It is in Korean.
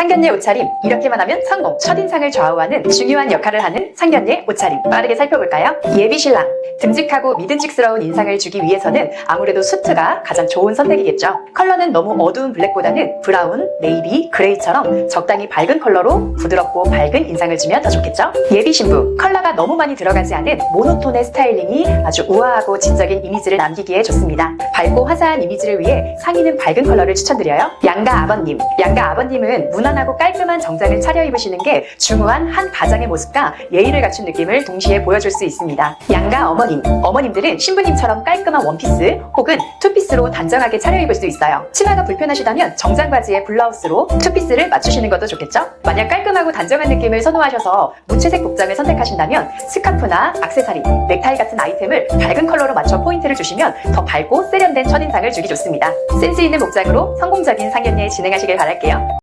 상견례 옷차림. 이렇게만 하면 성공. 첫인상을 좌우하는 중요한 역할을 하는 상견례 옷차림. 빠르게 살펴볼까요? 예비 신랑. 듬직하고 믿음직스러운 인상을 주기 위해서는 아무래도 수트가 가장 좋은 선택이겠죠. 컬러는 너무 어두운 블랙보다는 브라운, 네이비, 그레이처럼 적당히 밝은 컬러로 부드럽고 밝은 인상을 주면 더 좋겠죠? 예비 신부. 컬러가 너무 많이 들어가지 않은 모노톤의 스타일링이 아주 우아하고 지적인 이미지를 남기기에 좋습니다. 밝고 화사한 이미지를 위해 상의는 밝은 컬러를 추천드려요. 양가 아버님. 양가 아버님은 무난하고 깔끔한 정장을 차려입으시는 게 중후한 한 가장의 모습과 예의를 갖춘 느낌을 동시에 보여줄 수 있습니다 양가 어머님 어머님들은 신부님처럼 깔끔한 원피스 혹은 투피스로 단정하게 차려입을 수 있어요 치마가 불편하시다면 정장 바지에 블라우스로 투피스를 맞추시는 것도 좋겠죠 만약 깔끔하고 단정한 느낌을 선호하셔서 무채색 복장을 선택하신다면 스카프나 악세사리, 넥타이 같은 아이템을 밝은 컬러로 맞춰 포인트를 주시면 더 밝고 세련된 첫인상을 주기 좋습니다. 센스 있는 복장으로 성공적인 상견례 진행하시길 바랄게요.